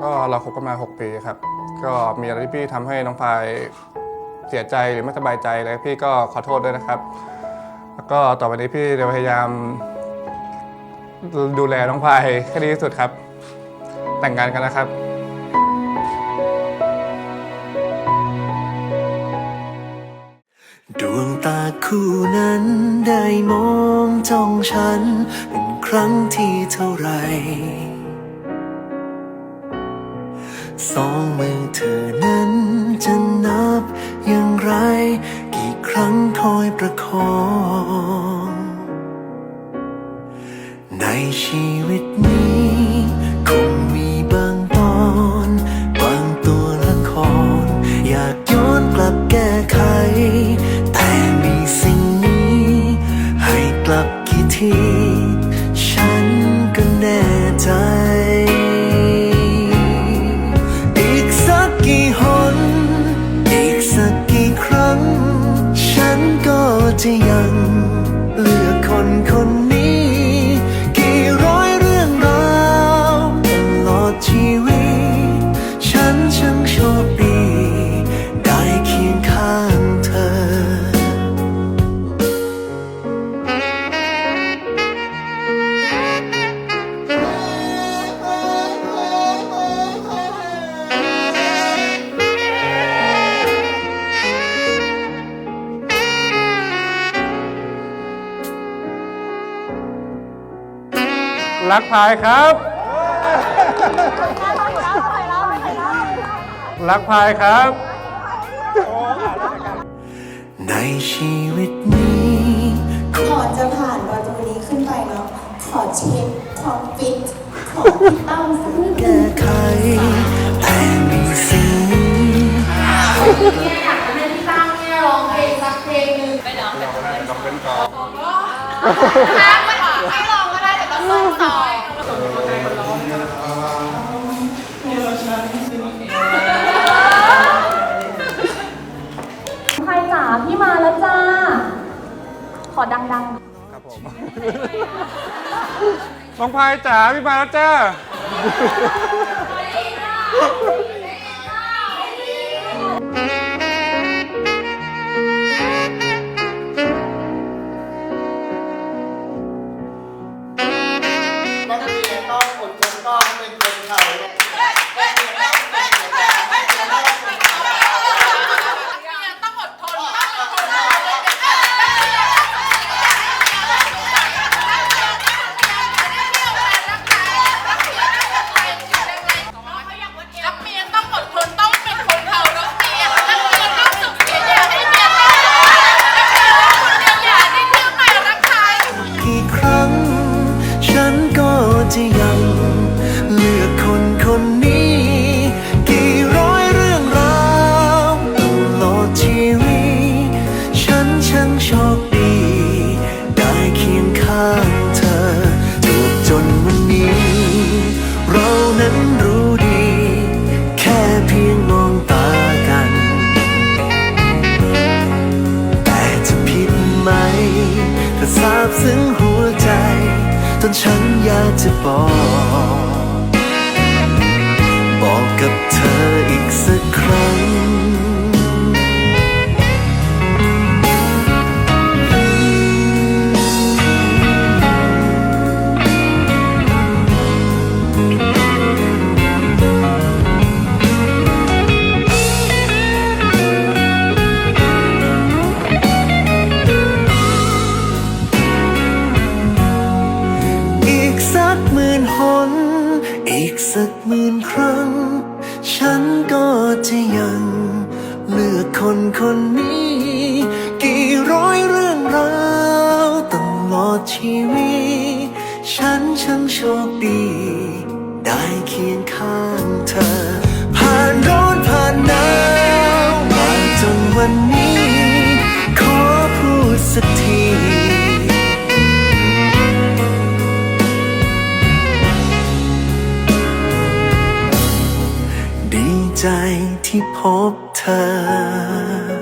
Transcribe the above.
ก็เราคบกันมา 6 ปีครับ ก็มีอะไรที่พี่ทำให้น้องพายเสียใจหรือไม่สบายใจอะไรพี่ก็ขอโทษด้วยนะครับ แล้วก็ต่อไปนี้พี่จะพยายาม ดูแลน้องพายให้ดีที่สุดครับ แต่งงานกันนะครับ ดวงตาคู่นั้นได้มองจ้องฉัน เป็นครั้งที่เท่าไหร่ สองมือเธอนั้นจะนับอย่างไร กี่ครั้งคอยประคอง ในชีวิตนี้ จะยังเลือกคนคนนี้ กี่ร้อยเรื่องราวตลอดชีวิต รักพายครับ รักพายครับ ในชีวิตนี้ก่อจะผ่านวันตรงนี้ขึ้นไปเนาะ ขอเช็คความฟิตของพี่ตั้มสักนิดนึแก้งไขแต่มีสิ่งเนี่ยอยากให้พี่ตั้งเนี่ยร้องเพลงสักเพลงหนึ่งไม่ร้องแต่ร้องเป็นกอง พี่มาแล้วจ้า ขอดังครับผม น้องพายจ๋าพี่มาแล้วจ้า ฉันอยากจะบอก กสักหมื่นครั้ง ฉันก็จะยัง เลือกคนคนนี้ กี่ร้อยเรื่องราวตลอดชีวิต ฉันช่างโชคดี ได้เคียงข้าง ใจที่พบเธอ